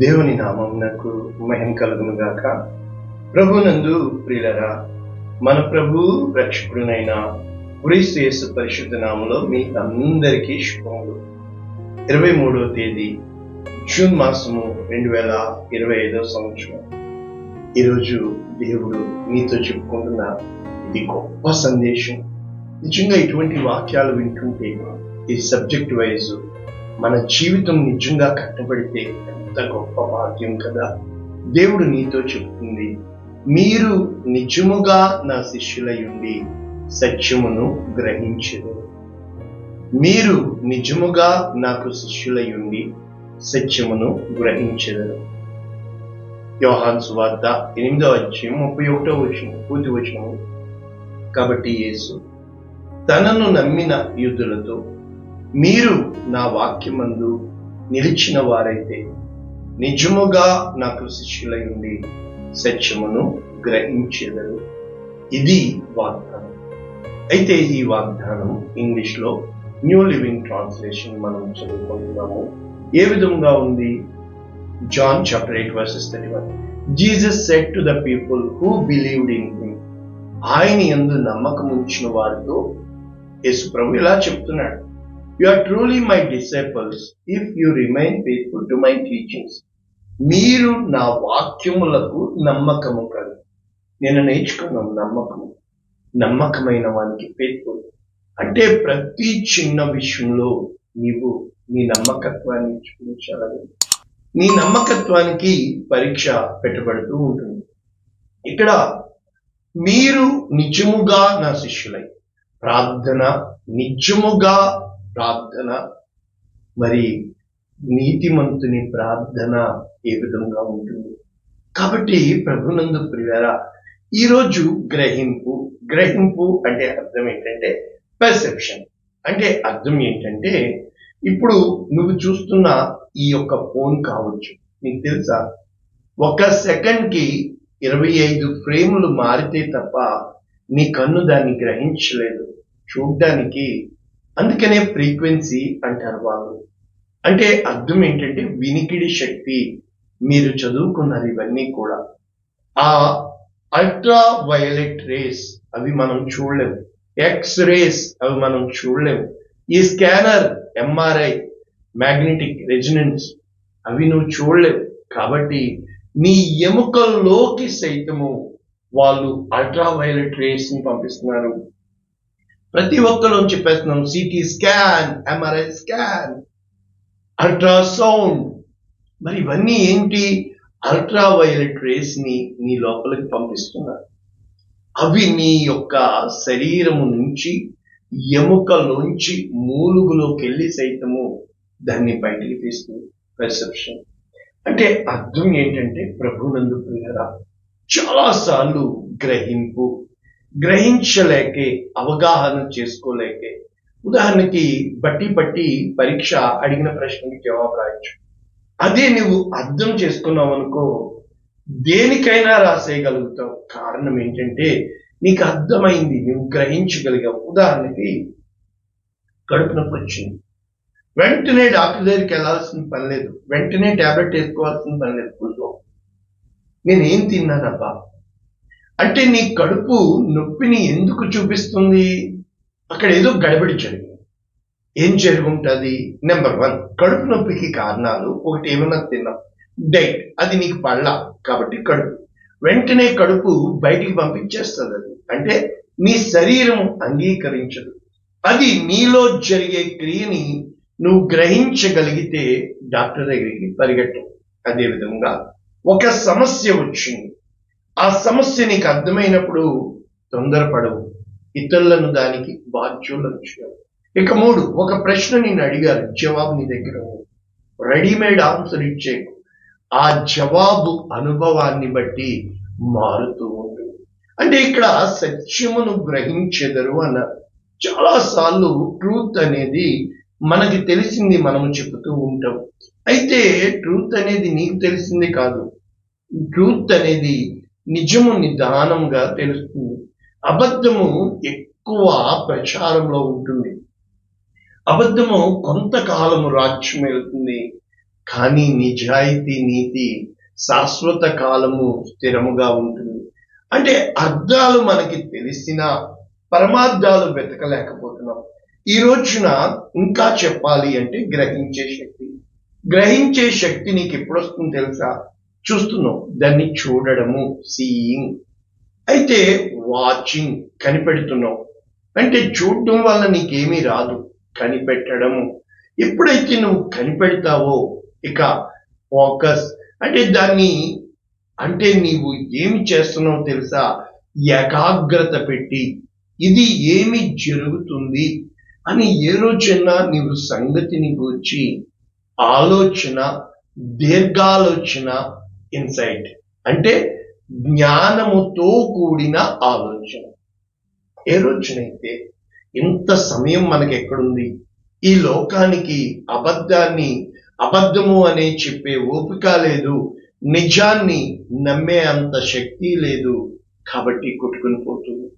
దేవుని నామమునకు మహిమ కలుగును గాక ప్రభునందు ప్రియులరా మన ప్రభు రక్షకుడునైన క్రీస్తు యేసు పరిశుద్ధ నామంలో మీ అందరికీ శుభములు. ఇరవై మూడవ తేదీ జూన్ మాసము రెండు వేల ఇరవై ఐదవ సంవత్సరం. ఈరోజు దేవుడు మీతో చెప్పుకుంటున్న ఇది గొప్ప సందేశం. నిజంగా ఇటువంటి వాక్యాలు వింటుంటే ఈ సబ్జెక్ట్ వైజ్ మన జీవితం నిజంగా కట్టబడితే ఎంత గొప్ప భాగ్యం కదా? దేవుడు నీతో చెప్తుంది మీరు నిజముగా నా శిష్యులయుండి సత్యమును గ్రహించదు మీరు నిజముగా నాకు శిష్యులయుండి సత్యమును గ్రహించదు యోహాన్ సువార్త ఎనిమిదో అధ్యాయం ముప్పై ఒకటో వచ్చిన పూర్తి వచ్చిన కాబట్టి యేసు తనను నమ్మిన యుద్ధులతో మీరు నా వాక్యమందు నిలిచిన వారైతే నిజముగా నాకు శిష్యులై ఉండి సత్యమును గ్రహించేదరు. ఇది వాగ్దానం. అయితే ఈ వాగ్దానం ఇంగ్లీష్లో న్యూ లివింగ్ ట్రాన్స్లేషన్ మనం చదువుకుంటున్నాము. ఏ విధంగా ఉంది? John chapter eight verses thirty one. Jesus said to the people who believed in him ఆయన ఎందు నమ్మకం ఉంచిన వారితో యేసు ప్రభు ఇలా చెప్తున్నాడు. You are truly my disciples if you remain faithful to my teachings మీరు నా వాక్యములకు నమ్మకము కలు నేను నేర్చుకున్నాం నమ్మకము. నమ్మకమైన వానికి ఫేత్ఫుల్ అంటే ప్రతి చిన్న విషయంలో నీవు నీ నమ్మకత్వాన్ని చూపించాలని నీ నమ్మకత్వానికి పరీక్ష పెట్టబడుతూ ఉంటుంది. ఇక్కడ మీరు నిజముగా నా శిష్యులై. ప్రార్థన నిజముగా ప్రార్థన మరి నీతిమంతుని ప్రార్థన ఏ విధంగా ఉంటుంది? కాబట్టి ప్రభునందు ప్రియారా ఈరోజు గ్రహింపు గ్రహింపు అంటే అర్థం ఏంటంటే పర్సెప్షన్ అంటే అర్థం ఏంటంటే ఇప్పుడు నువ్వు చూస్తున్న ఈ యొక్క ఫోన్ కావచ్చు. నీకు తెలుసా? ఒక సెకండ్కి ఇరవై ఐదు ఫ్రేములు మారితే తప్ప నీ కన్ను దాన్ని గ్రహించలేదు. చూడ్డానికి అందుకనే ఫ్రీక్వెన్సీ అంటారు వాళ్ళు అంటే అర్థం ఏంటంటే వినికిడి శక్తి మీరు చదువుకున్నారు ఇవన్నీ కూడా. ఆ అల్ట్రా వయలెట్ రేస్ అవి మనం చూడలేము. ఎక్స్ రేస్ అవి మనం చూడలేము. ఈ స్కానర్ ఎంఆర్ఐ మ్యాగ్నెటిక్ రెజినెన్స్ అవి నువ్వు చూడలేవు. కాబట్టి నీ ఎముకల్లోకి సైతము వాళ్ళు అల్ట్రా వయలెట్ రేస్ని పంపిస్తున్నారు. ప్రతి ఒక్కరు చెప్పేస్తున్నాం CT scan MRI scan ultrasound. మరి ఇవన్నీ ఏంటి? అల్ట్రా వైలెట్ రేస్ని నీ లోపలికి పంపిస్తున్నారు. అవి నీ యొక్క శరీరము నుంచి ఎముకలోంచి మూలుగులోకి వెళ్ళి సైతము దాన్ని బయటికి తీస్తుంది పెర్సెప్షన్ అంటే అర్థం ఏంటంటే ప్రభునందు ప్రియరా చాలాసార్లు గ్రహింపు గ్రహించలేకే అవగాహన చేసుకోలేకే. ఉదాహరణకి బట్టి బట్టి పరీక్ష అడిగిన ప్రశ్నకి జవాబు రాయొచ్చు. అదే నువ్వు అర్థం చేసుకున్నావు అనుకో దేనికైనా రాసేయగలుగుతావు. కారణం ఏంటంటే నీకు అర్థమైంది నువ్వు గ్రహించగలిగావు. ఉదాహరణకి కడుపు నొప్పి వచ్చింది. వెంటనే డాక్టర్ దగ్గరికి వెళ్ళాల్సిన పని లేదు. వెంటనే టాబ్లెట్ వేసుకోవాల్సిన పని లేదు. నేను ఏం తిన్నానబ్బా? అంటే నీ కడుపు నొప్పిని ఎందుకు చూపిస్తుంది? అక్కడ ఏదో గడబడి జరిగింది. ఏం జరుగుంటుంది? నెంబర్ వన్ కడుపు నొప్పికి కారణాలు ఒకటి ఏమైనా తిన్నాం. డైట్ అది నీకు పళ్ళ కాబట్టి కడుపు. వెంటనే కడుపు బయటికి పంపించేస్తుంది అది. అంటే నీ శరీరం అంగీకరించదు. అది నీలో జరిగే క్రియని నువ్వు గ్రహించగలిగితే డాక్టర్ దగ్గరికి పరిగెట్టవు అదేవిధంగా ఒక సమస్య వచ్చింది. ఆ సమస్య నీకు అర్థమైనప్పుడు తొందరపడవు. ఇతరులను దానికి బాధ్యులను చేయవు ఇక మూడు ఒక ప్రశ్న నేను అడిగారు జవాబు నీ దగ్గర రెడీమేడ్ ఆన్సర్ ఇచ్చే ఆ జవాబు అనుభవాన్ని బట్టి మారుతూ ఉంటుంది అంటే ఇక్కడ సత్యమును గ్రహించెదరు అన్నారు చాలాసార్లు ట్రూత్ అనేది మనకి తెలిసింది మనము చెబుతూ ఉంటాం. అయితే ట్రూత్ అనేది నీకు తెలిసింది కాదు. ట్రూత్ అనేది నిజము నిదానంగా తెలుస్తుంది అబద్ధము ఎక్కువ ప్రచారంలో ఉంటుంది. అబద్ధము కొంతకాలము రాజ్యం వెళ్తుంది కానీ నిజాయితీ నీతి శాశ్వత కాలము స్థిరముగా ఉంటుంది. అంటే అర్థాలు మనకి తెలిసిన పరమార్థాలు వెతకలేకపోతున్నాం. ఈ రోజున ఇంకా చెప్పాలి అంటే గ్రహించే శక్తి. గ్రహించే శక్తి నీకు ఎప్పుడు వస్తుంది తెలుసా? చూస్తున్నాం. దాన్ని చూడడము సీయింగ్ అయితే వాచింగ్ కనిపెడుతున్నావు అంటే చూడటం వల్ల నీకేమీ రాదు. కనిపెట్టడము. ఎప్పుడైతే నువ్వు కనిపెడతావో ఇక ఫోకస్ అంటే దాన్ని అంటే నీవు ఏమి చేస్తున్నావు తెలుసా? ఏకాగ్రత పెట్టి ఇది ఏమి జరుగుతుంది అని ఏ రోజైనా నీవు సంగతిని గురించి ఆలోచన దీర్ఘాలోచన ఇన్సైట్ అంటే జ్ఞానముతో కూడిన ఆలోచన. ఏ రోజునైతే ఇంత సమయం మనకి ఎక్కడుంది ఈ లోకానికి అబద్ధాన్ని అబద్ధము అనే చెప్పే ఓపిక లేదు. నిజాన్ని నమ్మే అంత శక్తి లేదు. కాబట్టి కొట్టుకుని పోతుంది.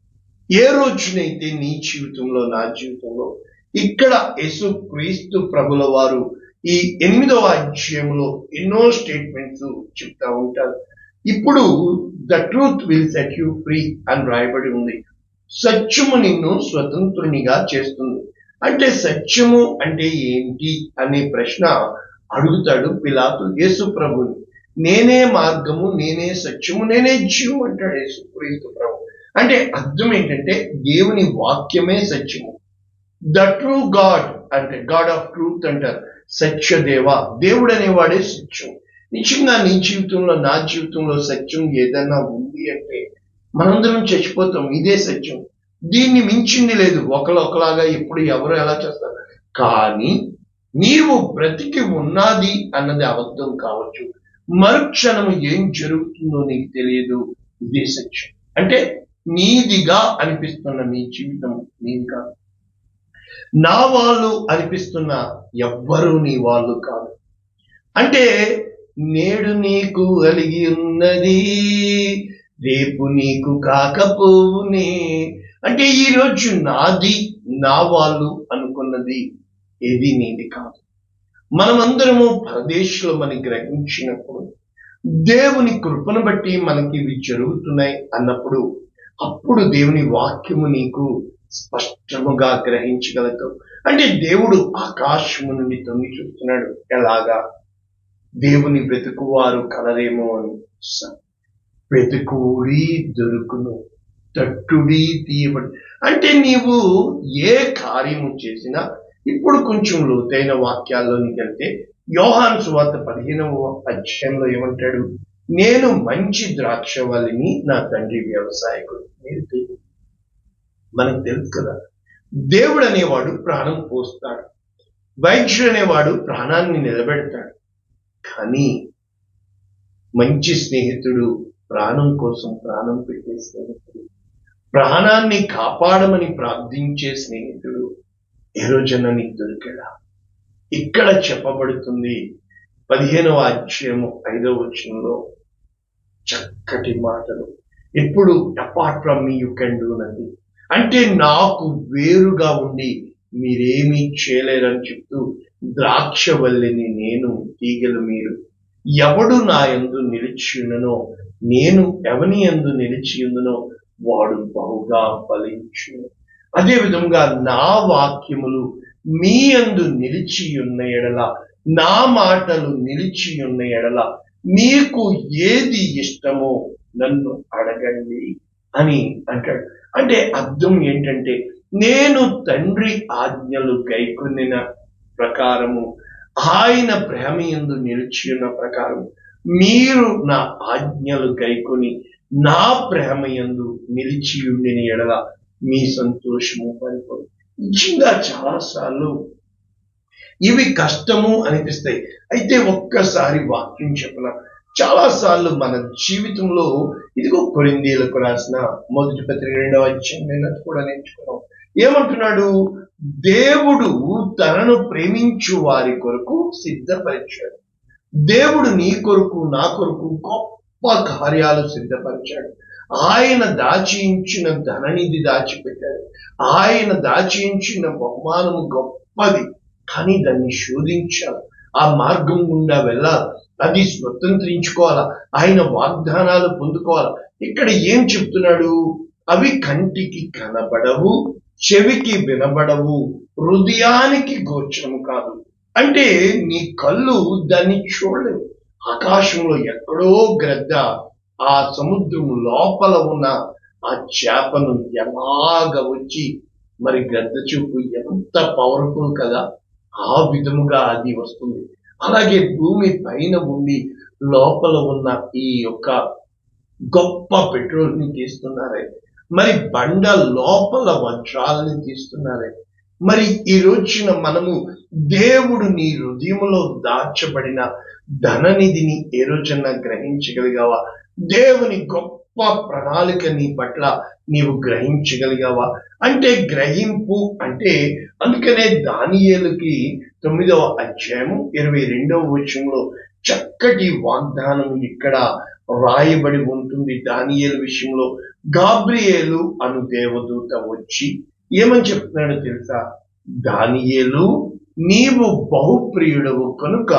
ఏ రోజునైతే నీ జీవితంలో నా జీవితంలో ఇక్కడ యేసు క్రీస్తు ప్రభుల వారు ఈ ఎనిమిదవ అధ్యాయంలో ఎన్నో స్టేట్మెంట్స్ చెప్తా ఉంటారు. ఇప్పుడు the truth will set you free అని రాయబడి ఉంది. సత్యము నిన్ను స్వతంత్రునిగా చేస్తుంది. అంటే సత్యము అంటే ఏంటి అనే ప్రశ్న అడుగుతాడు పిలాతు యేసు ప్రభుని. నేనే మార్గము నేనే సత్యము నేనే జీవం అంటాడు యేసు క్రీస్తు ప్రభు. అంటే అర్థం ఏంటంటే దేవుని వాక్యమే సత్యము. ద ట్రూ గాడ్ అంటే గాడ్ ఆఫ్ ట్రూత్ అంటారు. సత్యదేవ. దేవుడు అనేవాడే సత్యం. నిజంగా నీ జీవితంలో నా జీవితంలో సత్యం ఏదైనా ఉంది అంటే మనందరం చచ్చిపోతాం. ఇదే సత్యం. దీన్ని మించింది లేదు. ఒకరు ఒకలాగా ఎప్పుడు ఎవరు ఎలా చేస్తారు? కానీ నీవు బ్రతికి ఉన్నది అన్నది అబద్ధం కావచ్చు. మరుక్షణం ఏం జరుగుతుందో నీకు తెలియదు. ఇదే సత్యం. అంటే నీదిగా అనిపిస్తున్న నీ జీవితం నీది కాదు నా వాళ్ళు అనిపిస్తున్న ఎవ్వరూ నీ వాళ్ళు కాదు. అంటే నేడు నీకు కలిగి ఉన్నది రేపు నీకు కాకపోవునే. అంటే ఈ రోజు నాది నా వాళ్ళు అనుకున్నది ఏది నీది కాదు. మనమందరము పరదేశంలో మనం గ్రహించినప్పుడు దేవుని కృపను బట్టి మనకి ఇవి జరుగుతున్నాయి అన్నప్పుడు అప్పుడు దేవుని వాక్యము నీకు స్పష్టముగా గ్రహించగలుగుతాం. అంటే దేవుడు ఆకాశము నుండి తొంగి చూస్తున్నాడు. ఎలాగా? దేవుని వెతుకువారు కలరేమో అని వెతుకుడి దొరుకును తట్టుడి తీయబడి. అంటే నీవు ఏ కార్యము చేసినా ఇప్పుడు కొంచెం లోతైన వాక్యాల్లోనికి వెళ్తే యోహాను సువార్త పదిహేనవ అధ్యాయంలో ఏమంటాడు? నేను మంచి ద్రాక్షవల్లిని నా తండ్రి వ్యవసాయకుడు. మీరు మనకు తెలుసు కదా. దేవుడు అనేవాడు ప్రాణం పోస్తాడు. వైద్యుడు అనేవాడు ప్రాణాన్ని నిలబెడతాడు. కానీ మంచి స్నేహితుడు ప్రాణం కోసం ప్రాణం పెట్టే స్నేహితుడు ప్రాణాన్ని కాపాడమని ప్రార్థించే స్నేహితుడు ఏ రోజున నీకు దొరికాడా? ఇక్కడ చెప్పబడుతుంది పదిహేనవ అధ్యాయము ఐదవ వచనంలో చక్కటి మాటలు. ఎప్పుడు apart from me you can do nothing అంటే నాకు వేరుగా ఉండి మీరేమీ చేయలేరని చెప్తూ ద్రాక్షవల్లిని నేను తీగలు మీరు ఎవడు నా యందు నిలిచి నేను ఎవని యందు నిలిచి ఉందనో వాడు బహుగా ఫలించు అదే విధంగా నా వాక్యములు మీ యందు నిలిచి ఉన్న ఎడల నా మాటలు నిలిచి ఉన్న ఎడల మీకు ఏది ఇష్టమో నన్ను అడగండి అని అంటాడు. అంటే అర్థం ఏంటంటే నేను తండ్రి ఆజ్ఞలు గైకొనిన ప్రకారము ఆయన ప్రేమ యందు నిలిచి ఉన్న ప్రకారం మీరు నా ఆజ్ఞలు గైకొని నా ప్రేమ యందు నిలిచి ఉండిని ఎడల మీ సంతోషము పరిపడు నిజంగా చాలాసార్లు ఇవి కష్టము అనిపిస్తాయి. అయితే ఒక్కసారి వాక్యం చెప్పలా చాలా సార్లు మన జీవితంలో ఇదిగో కొరిందీలకు రాసిన మొదటి పత్రిక రెండవ అధ్యాయం నేను కూడా నేర్చుకున్నాం. ఏమంటున్నాడు? దేవుడు తనను ప్రేమించు వారి కొరకు సిద్ధపరిచాడు. దేవుడు నీ కొరకు నా కొరకు గొప్ప కార్యాలు సిద్ధపరిచాడు. ఆయన దాచించిన ధననిధి దాచిపెట్టాడు. ఆయన దాచించిన బహుమానము గొప్పది. కానీ దాన్ని శోధించాలి ఆ మార్గం గుండా వెళ్ళాలి. అది స్వతంత్రించుకోవాలా? ఆయన వాగ్దానాలు పొందుకోవాలా? ఇక్కడ ఏం చెప్తున్నాడు? అవి కంటికి కనబడవు చెవికి వినబడవు హృదయానికి గోచరము కాదు. అంటే నీ కళ్ళు దాన్ని చూడలేవు. ఆకాశంలో ఎక్కడో గ్రద్ద ఆ సముద్రం లోపల ఉన్న ఆ చేపను ఎలాగ వచ్చి మరి గ్రద్ద చూపు ఎంత పవర్ఫుల్ కదా? ఆ విధముగా అది వస్తుంది. అలాగే భూమి పైన ఉండి లోపల ఉన్న ఈ యొక్క గొప్ప పెట్రోల్ని తీస్తున్నారే. మరి బండ లోపల వజ్రాలని తీస్తున్నారే. మరి ఈ రోజున మనము దేవుడు నీ హృదయములో దాచబడిన ధననిధిని ఏ రోజన్నా గ్రహించగలిగావా? దేవుని గొప్ప ప్రణాళిక నీ పట్ల నీవు గ్రహించగలిగావా? అంటే గ్రహింపు అంటే అందుకనే దానియేలుకి తొమ్మిదవ అధ్యాయము ఇరవై రెండవ వచనంలో చక్కటి వాగ్దానం ఇక్కడ రాయబడి ఉంటుంది దానియేలు విషయంలో. గాబ్రియేలు అను దేవదూత వచ్చి ఏమని చెప్తున్నాడో తెలుసా? దానియేలు నీవు బహుప్రియుడవు కనుక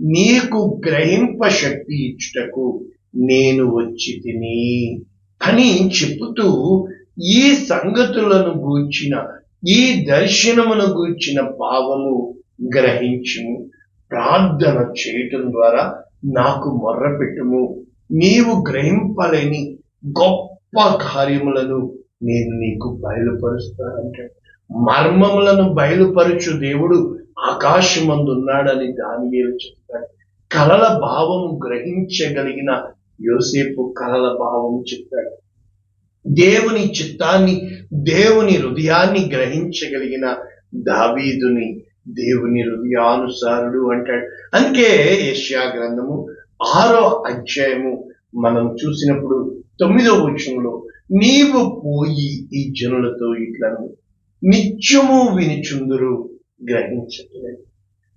నీకు గ్రహింప శక్తి ఇచ్చుటకు నేను వచ్చి తిని అని చెబుతూ ఈ సంగతులను గూర్చిన ఈ దర్శనమును గూర్చిన భావము గ్రహించుము. ప్రార్థన చేయటం ద్వారా నాకు మొర్రపెట్టుము నీవు గ్రహింపలేని గొప్ప కార్యములను నేను నీకు బయలుపరుస్తానంటే మర్మములను బయలుపరచు దేవుడు ఆకాశమందున్నాడని దాని చెప్తాడు. కలల భావము గ్రహించగలిగిన యోసేపు కలల భావం చెప్పాడు. దేవుని చిత్తాన్ని దేవుని హృదయాన్ని గ్రహించగలిగిన దావీదుని దేవుని హృదయానుసారుడు అంటాడు. అందుకే ఏషియా గ్రంథము ఆరో అధ్యాయము మనం చూసినప్పుడు తొమ్మిదో వచనంలో నీవు పోయి ఈ జనులతో ఇట్లను నిత్యము వినిచుందురు గ్రహించట్లేదు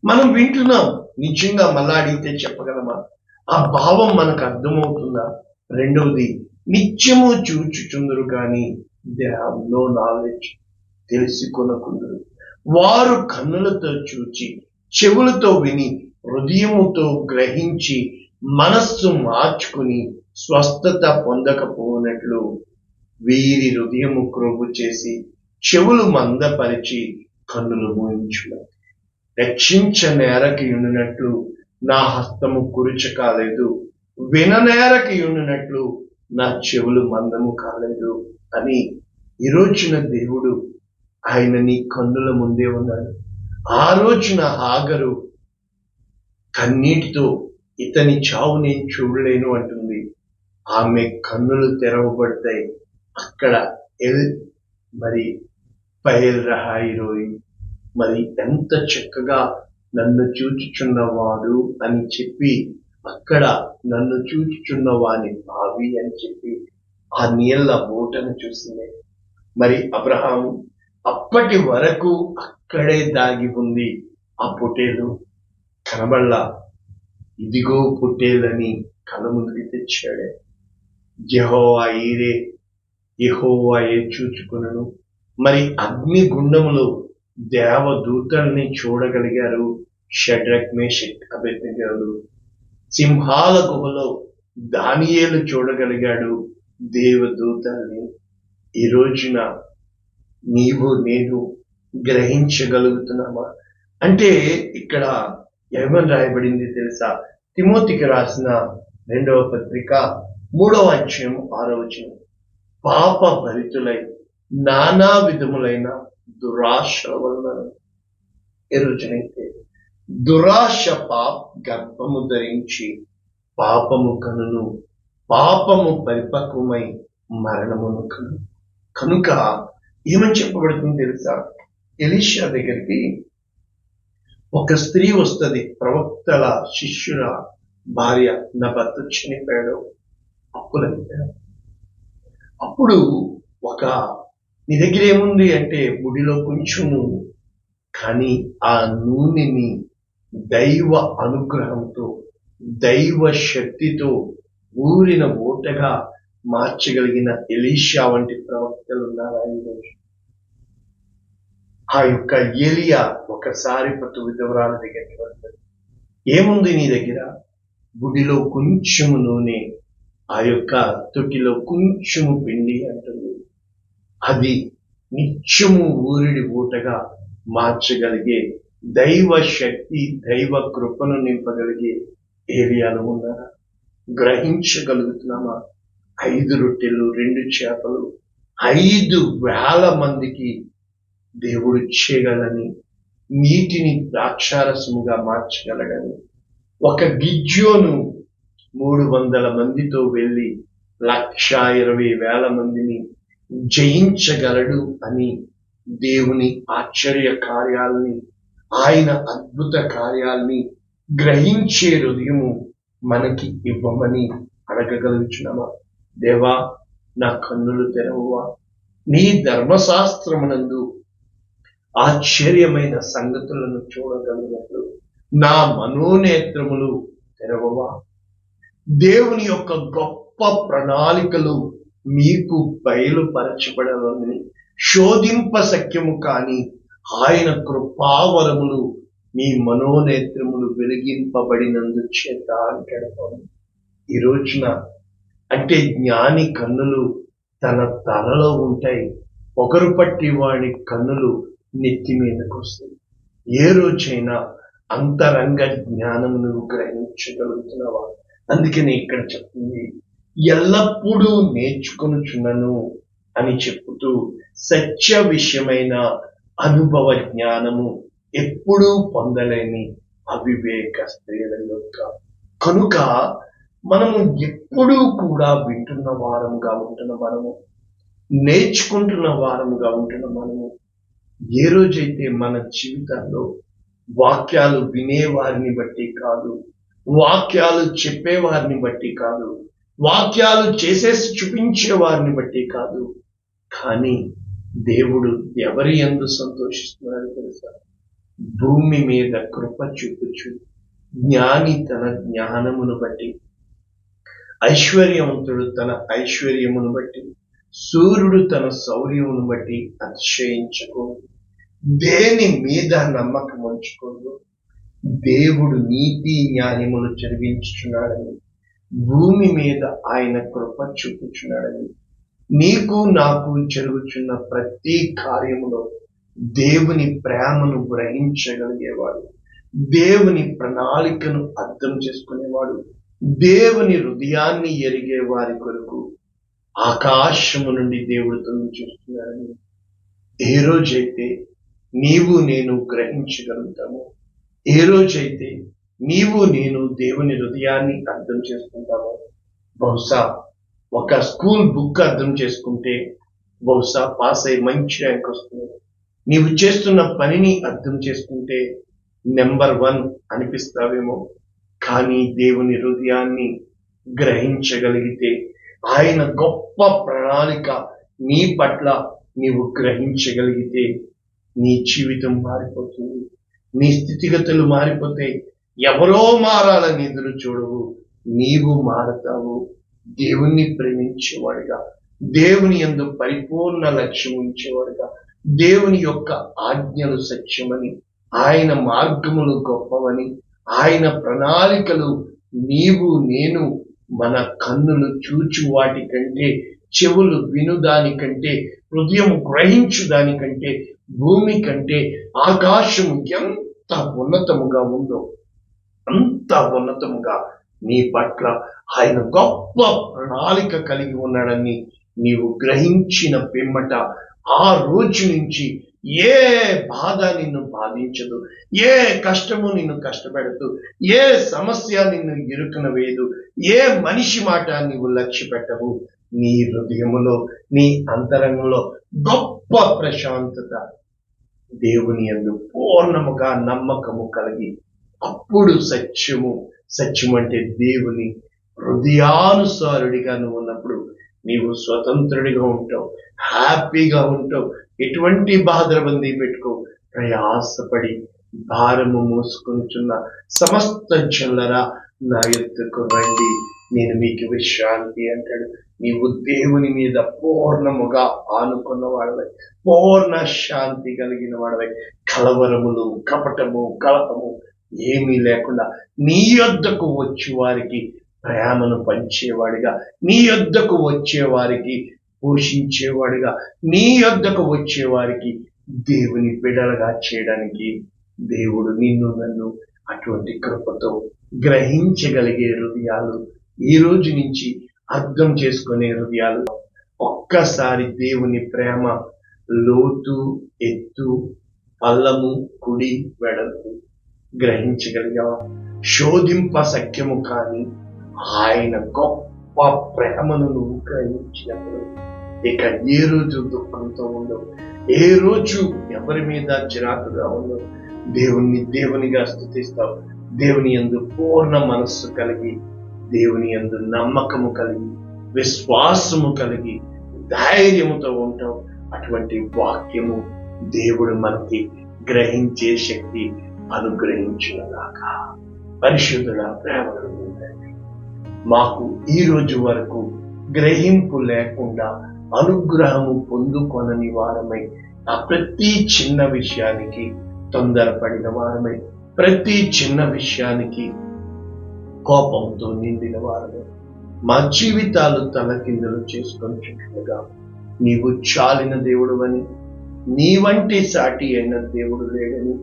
మనం వింటున్నాం నిజంగా మళ్ళా అడిగితే చెప్పగలమా? ఆ భావం మనకు అర్థమవుతుందా? రెండవది నిత్యము చూచుచుందరు కానీ దే హావ్ నో నాలెడ్జ్ తెలుసుకొనకుందరు. వారు కన్నులతో చూచి చెవులతో విని హృదయముతో గ్రహించి మనస్సు మార్చుకుని స్వస్థత పొందకపోనట్లు వీరి హృదయము క్రొవ్వు చేసి చెవులు మందపరిచి కన్నులు మూయించుకున్నారు రక్షించ నేరకి ఉండినట్లు నా హస్తము కురుచ కాలేదు. విననేరకి ఉండినట్లు నా చెవులు మందము కాలేదు అని ఈ రోజున దేవుడు ఆయన నీ కన్నుల ముందే ఉన్నాడు. ఆ రోజున ఆగరు కన్నీటితో ఇతని చావు నేను చూడలేను అంటుంది. ఆమె కన్నులు తెరవబడతాయి. అక్కడ ఎల్ మరి పైల్ రహాయి రోయి మరి ఎంత చక్కగా నన్ను చూచుచున్నవాడు అని చెప్పి అక్కడ నన్ను చూచుచున్నవాని బావి అని చెప్పి ఆ నీళ్ళ బోటను చూసింది. మరి అబ్రహాం అప్పటి వరకు అక్కడే దాగి ఉంది ఆ పొటేలు కనబల్లా ఇదిగో పొటేలని కళ్ళ ముందుకి తెచ్చాడే. జెహోవా ఈరే యెహోవా ఏ చూచుకునను. మరి అగ్ని గుండములో దేవదూతల్ని చూడగలిగారు షడ్రక్ మేషక్ అభ్యర్థిగారు సింహాల గుహలో దానియేలు చూడగలిగాడు దేవదూతల్ని. ఈ రోజున నీవు నేను గ్రహించగలుగుతున్నామా? అంటే ఇక్కడ ఏమని రాయబడింది తెలుసా? తిమోతికి రాసిన రెండవ పత్రిక మూడవ అధ్యాయం ఆరో వచనం. పాప భరితులై నానా విధములైన దురాశ వలన ఎరుజనైతే. దురాశ పాప గర్భము ధరించి పాపము కనును పాపము పరిపక్వమై మరణమును కను కనుక ఏమని చెప్పబడుతుంది తెలుసా? ఎలీషా దగ్గరికి ఒక స్త్రీ వస్తుంది ప్రవక్తల శిష్యుల భార్య నా భర్త చనిపోయాడు అప్పులైపోయాడు. అప్పుడు ఒక నీ దగ్గర ఏముంది అంటే గుడిలో కొంచెము కానీ ఆ నూనెని దైవ అనుగ్రహంతో దైవ శక్తితో ఊరిన ఓటగా మార్చగలిగిన ఎలీషా వంటి ప్రవక్తలు ఉన్నారా ఆ ఈరోజు ఆ యొక్క ఏలియా ఒకసారి పట్టు విధవరాల దగ్గరికి వస్తుంది ఏముంది నీ దగ్గర? గుడిలో కొంచెము నూనె ఆ యొక్క తొట్టిలో కొంచెము పిండి అంటుంది. అది నిత్యము ఊరిడి ఊటగా మార్చగలిగే దైవ శక్తి దైవ కృపను నింపగలిగే ఏరియాలు ఉన్నారా? గ్రహించగలుగుతున్నామా? ఐదు రొట్టెలు రెండు చేపలు ఐదు వేల మందికి దేవుడు చేయగలని నీటిని ద్రాక్షారసముగా మార్చగలగని ఒక గిజ్యోను మూడు వందల మందితో వెళ్ళి లక్ష ఇరవై వేల మందిని జయించగలడు అని దేవుని ఆశ్చర్య కార్యాలని ఆయన అద్భుత కార్యాలని గ్రహించే హృదయము మనకి ఇవ్వమని అడగగలుగుచున్నామా? దేవా నా కన్నులు తెరవవా? నీ ధర్మశాస్త్రమునందు ఆశ్చర్యమైన సంగతులను చూడగలిగినట్లు నా మనోనేత్రములు తెరవవా? దేవుని యొక్క గొప్ప ప్రణాళికలు మీకు బయలుపరచబడాలని శోధింప సఖ్యము కాని ఆయన కృపావరములు మీ మనోనేత్రములు వెలిగింపబడినందు చేత అంటాడు ఈ రోజున అంటే జ్ఞాని కన్నులు తన తలలో ఉంటాయి. ఒకరు పట్టి వాడి కన్నులు నెత్తి మీదకు వస్తాయి. ఏ రోజైనా అంతరంగ జ్ఞానమును గ్రహించగలుగుతున్నావా అందుకని ఇక్కడ చెప్తుంది ఎల్లప్పుడూ నేర్చుకొనుచున్నను అని చెప్పుతూ సత్య విషయమైన అనుభవ జ్ఞానము ఎప్పుడూ పొందలేని అవివేక స్త్రీల యొక్క కనుక మనము ఎప్పుడూ కూడా వింటున్న వారముగా ఉంటున్న మనము నేర్చుకుంటున్న వారముగా ఉంటున్న మనము ఏ రోజైతే మన జీవితంలో వాక్యాలు వినేవారిని బట్టి కాదు వాక్యాలు చెప్పేవారిని బట్టి కాదు వాక్యాలు చేసేసి చూపించే వారిని బట్టి కాదు. కానీ దేవుడు ఎవరి ఎందు సంతోషిస్తున్నాడు తెలుసా? భూమి మీద కృప చూపుచు జ్ఞాని తన జ్ఞానమును బట్టి ఐశ్వర్యవంతుడు తన ఐశ్వర్యమును బట్టి సూర్యుడు తన శౌర్యమును బట్టి అతిశయించుకోడు దేని మీద నమ్మకం ఉంచుకోదు దేవుడు నీతి న్యాయములు చదివించుచున్నాడని భూమి మీద ఆయన కృప చూపుచున్నాడని నీకు నాకు జరుగుచున్న ప్రతి కార్యములో దేవుని ప్రేమను గ్రహించగలిగేవాడు దేవుని ప్రణాళికను అర్థం చేసుకునేవాడు దేవుని హృదయాన్ని ఎరిగే వారి కొరకు ఆకాశము నుండి దేవుడు తొంగి చూస్తున్నాడని. ఏ రోజైతే నీవు నేను గ్రహించగలుగుతాము ఏ రోజైతే నీవు నేను దేవుని హృదయాన్ని అర్థం చేసుకుంటామో. బహుశా ఒక స్కూల్ బుక్ అర్థం చేసుకుంటే బహుశా పాస్ అయ్యి మంచి ర్యాంక్ వస్తుంది. నీవు చేస్తున్న పనిని అర్థం చేసుకుంటే నెంబర్ వన్ అనిపిస్తావేమో. కానీ దేవుని హృదయాన్ని గ్రహించగలిగితే ఆయన గొప్ప ప్రణాళిక నీ పట్ల నీవు గ్రహించగలిగితే నీ జీవితం మారిపోతుంది. నీ స్థితిగతులు మారిపోతాయి. ఎవరో మారాలని ఎదురు చూడవు నీవు మారతావు. దేవుణ్ణి ప్రేమించేవాడిగా దేవుని యందు పరిపూర్ణ లక్ష్యం ఉంచేవాడిగా దేవుని యొక్క ఆజ్ఞలు సత్యమని ఆయన మార్గములు గొప్పవని ఆయన ప్రణాళికలు నీవు నేను మన కన్నులు చూచు వాటి కంటే చెవులు విను దానికంటే హృదయం గ్రహించు దానికంటే భూమి కంటే ఆకాశము ఎంత ఉన్నతముగా ఉందో అంత ఉన్నతముగా నీ పట్ల ఆయన గొప్ప ప్రణాళిక కలిగి ఉన్నాడని నీవు గ్రహించిన పిమ్మట ఆ రోజు నుంచి ఏ బాధ నిన్ను బాధించదు ఏ కష్టము నిన్ను కష్టపెడదు ఏ సమస్య నిన్ను ఇరుకున వేయదు ఏ మనిషి మాట నీవు లక్ష్య పెట్టవు. నీ హృదయములో నీ అంతరంగంలో గొప్ప ప్రశాంతత దేవుని యందు పూర్ణముగా నమ్మకము కలిగి అప్పుడు సత్యము సత్యం అంటే దేవుని హృదయానుసారుడిగా నువ్వు ఉన్నప్పుడు నీవు స్వతంత్రుడిగా ఉంటావు హ్యాపీగా ఉంటావు. ఎటువంటి బాధరబందీ పెట్టుకో ప్రయాసపడి భారము మోసుకుంటున్న సమస్త జనులరా నా ఎత్తుకు రండి నేను మీకు విశ్రాంతి అంటాడు. నీవు దేవుని మీద పూర్ణముగా ఆనుకున్న వాడవై పూర్ణ శాంతి కలిగిన వాడవై. కలవరములు కపటము కలపము ఏమీ లేకుండా నీ యొద్దకు వచ్చి వారికి ప్రేమను పంచేవాడిగా నీ యొద్దకు వచ్చే వారికి పోషించేవాడిగా నీ యొద్దకు వచ్చేవారికి దేవుని బిడలుగా చేయడానికి దేవుడు నిన్ను నన్ను అటువంటి కృపతో గ్రహించగలిగే హృదయాలు ఈ రోజు నుంచి అర్థం చేసుకునే హృదయాలు. ఒక్కసారి దేవుని ప్రేమ లోతు ఎత్తు పల్లము కుడి వెడల్పు గ్రహించగలిగాం శోధింప సఖ్యము కానీ ఆయన గొప్ప ప్రేమను నువ్వు గ్రహించినప్పుడు ఇక ఏ రోజు దుఃఖంతో ఉండవు. ఏ రోజు ఎవరి మీద చిరాకుగా ఉండవు. దేవుణ్ణి దేవునిగా స్థుతిస్తావు. దేవుని యందు పూర్ణ మనస్సు కలిగి దేవుని యందు నమ్మకము కలిగి విశ్వాసము కలిగి ధైర్యముతో ఉంటావు. అటువంటి వాక్యము దేవుడు మనకి గ్రహించే శక్తి అనుగ్రహించుగాక పరిశుద్ధుల ప్రేమ మాకు ఈ రోజు వరకు గ్రహింపు లేకుండా అనుగ్రహము పొందుకొనని వారమై ఆ ప్రతి చిన్న విషయానికి తొందరపడిన వారమై ప్రతి చిన్న విషయానికి కోపంతో నిండిన వారమై మా జీవితాలు తలకిందులు చేసుకొని చుట్టుగా నీవు చాలిన దేవుడువని నీ వంటి సాటి అయిన దేవుడు లేడని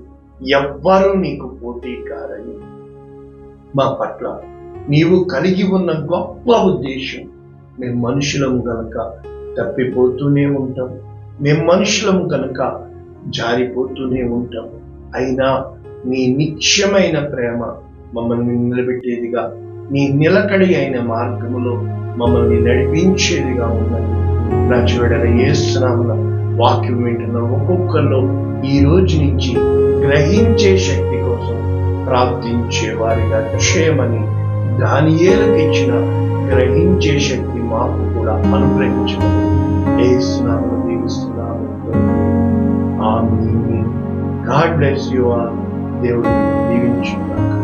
ఎవ్వరూ నీకు పోటీ కారని మా పట్ల నీవు కలిగి ఉన్న గొప్ప ఉద్దేశం. మేము మనుషులం గనక తప్పిపోతూనే ఉంటాం. మేము మనుషులం గనక జారిపోతూనే ఉంటాం. అయినా నీ నిత్యమైన ప్రేమ మమ్మల్ని నిలబెట్టేదిగా నీ నిలకడి అయిన మార్గములో మమ్మల్ని నడిపించేదిగా ఉన్నది. నా చూడని ఏస్తున్నామున వాక్యం వింటున్న ఒక్కొక్కరిలో ఈ రోజు నుంచి గ్రహించే శక్తి కోసం ప్రార్థించే వారిగా చేయమని దానియేలకు ఇచ్చిన గ్రహించే శక్తి మాకు కూడా అనుగ్రహించమని ఏస్తున్నాము దీవిస్తున్నాము. ఆమె గాడ్ బ్లెస్ యు దేవుడు దీవించుగాక.